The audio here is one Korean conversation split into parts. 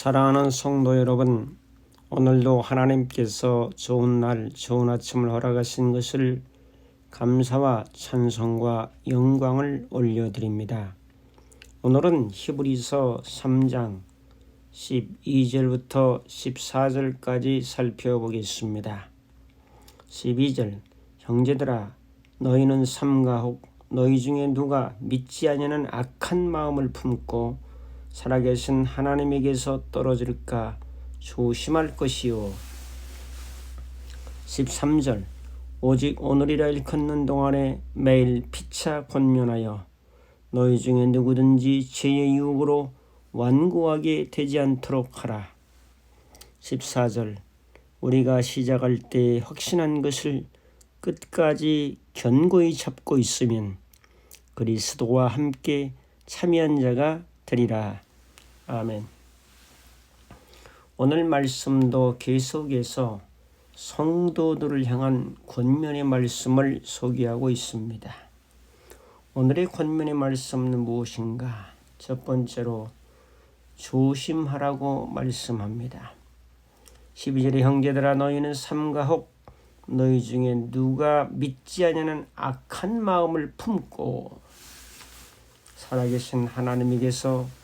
사랑하는 성도 여러분, 오늘도 하나님께서 좋은 날, 좋은 아침을 허락하신 것을 감사와 찬송과 영광을 올려드립니다. 오늘은 히브리서 3장 12절부터 14절까지 살펴보겠습니다. 12절 형제들아 너희는 삼가혹 너희 중에 누가 믿지 아니하는 악한 마음을 품고 살아계신 하나님에게서 떨어질까 조심할 것이요. 13절 오직 오늘이라 일컫는 동안에 매일 피차 권면하여 너희 중에 누구든지 죄의 유혹으로 완고하게 되지 않도록 하라. 14절 우리가 시작할 때 확신한 것을 끝까지 견고히 잡고 있으면 그리스도와 함께 참여한 자가 되리라. 아멘. 오늘 말씀도 계속해서 성도들을 향한 권면의 말씀을 소개하고 있습니다. 오늘의 권면의 말씀은 무엇인가? 첫 번째로 조심하라고 말씀합니다. 12절에 형제들아 너희는 삼가 혹 너희 중에 누가 믿지 않냐는 악한 마음을 품고 살아계신 하나님에게서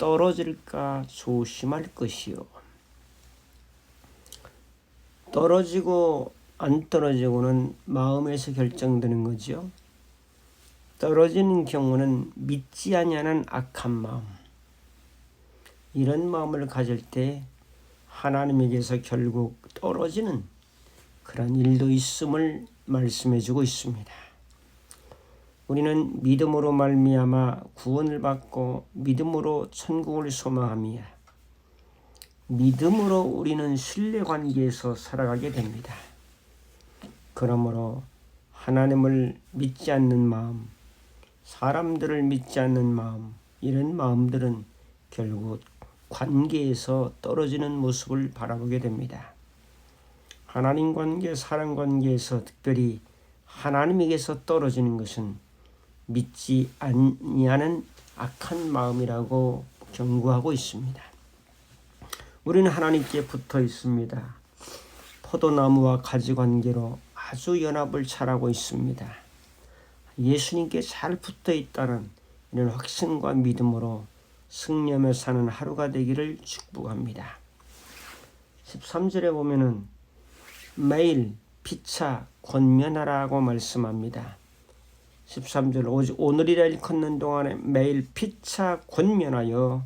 떨어질까 조심할 것이요. 떨어지고 안 떨어지고는 마음에서 결정되는 거죠. 떨어지는 경우는 믿지 아니하는 악한 마음. 이런 마음을 가질 때 하나님에게서 결국 떨어지는 그런 일도 있음을 말씀해 주고 있습니다. 우리는 믿음으로 말미암아 구원을 받고 믿음으로 천국을 소망하며 믿음으로 우리는 신뢰 관계에서 살아가게 됩니다. 그러므로 하나님을 믿지 않는 마음, 사람들을 믿지 않는 마음, 이런 마음들은 결국 관계에서 떨어지는 모습을 바라보게 됩니다. 하나님 관계, 사람 관계에서 특별히 하나님에게서 떨어지는 것은 믿지 아니하는 악한 마음이라고 경고하고 있습니다. 우리는 하나님께 붙어 있습니다. 포도나무와 가지 관계로 아주 연합을 잘하고 있습니다. 예수님께 잘 붙어 있다는 이런 확신과 믿음으로 승리하며 사는 하루가 되기를 축복합니다. 13절에 보면은 매일 피차 권면하라고 말씀합니다. 13절 오직 오늘이라 일컫는 동안에 매일 피차 권면하여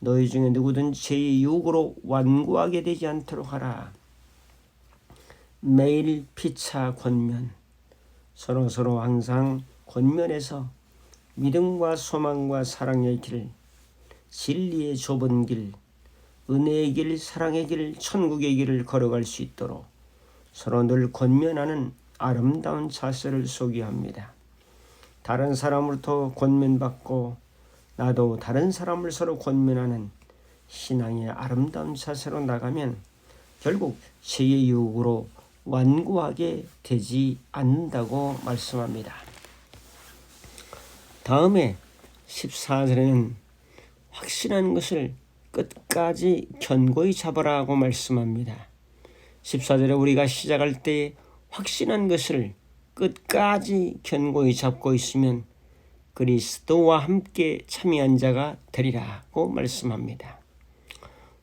너희 중에 누구든 죄의 유혹으로 완고하게 되지 않도록 하라. 매일 피차 권면 서로 서로 항상 권면해서 믿음과 소망과 사랑의 길, 진리의 좁은 길, 은혜의 길, 사랑의 길, 천국의 길을 걸어갈 수 있도록 서로 늘 권면하는 아름다운 자세를 소개합니다. 다른 사람으로부터 권면받고 나도 다른 사람을 서로 권면하는 신앙의 아름다운 자세로 나가면 결국 죄의 유혹으로 완고하게 되지 않는다고 말씀합니다. 다음에 14절에는 확신한 것을 끝까지 견고히 잡으라고 말씀합니다. 14절에 우리가 시작할 때 확신한 것을 끝까지 견고히 잡고 있으면 그리스도와 함께 참여한 자가 되리라고 말씀합니다.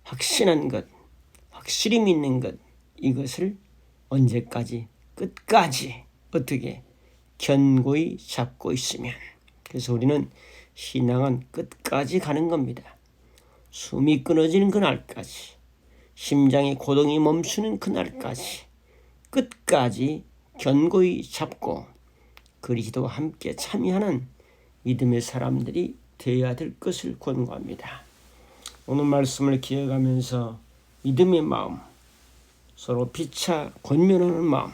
확신한 것, 확실히 믿는 것, 이것을 언제까지, 끝까지 어떻게 견고히 잡고 있으면 그래서 우리는 신앙은 끝까지 가는 겁니다. 숨이 끊어지는 그날까지, 심장의 고동이 멈추는 그날까지, 끝까지 견고히 잡고 그리스도와 함께 참여하는 믿음의 사람들이 되어야 될 것을 권고합니다. 오늘 말씀을 기억하면서 믿음의 마음, 서로 피차 권면하는 마음,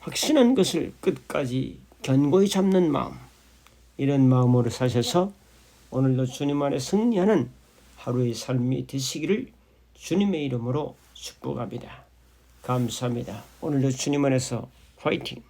확신한 것을 끝까지 견고히 잡는 마음, 이런 마음으로 사셔서 오늘도 주님 안에 승리하는 하루의 삶이 되시기를 주님의 이름으로 축복합니다. 감사합니다. 오늘도 주님 안에서 화이팅!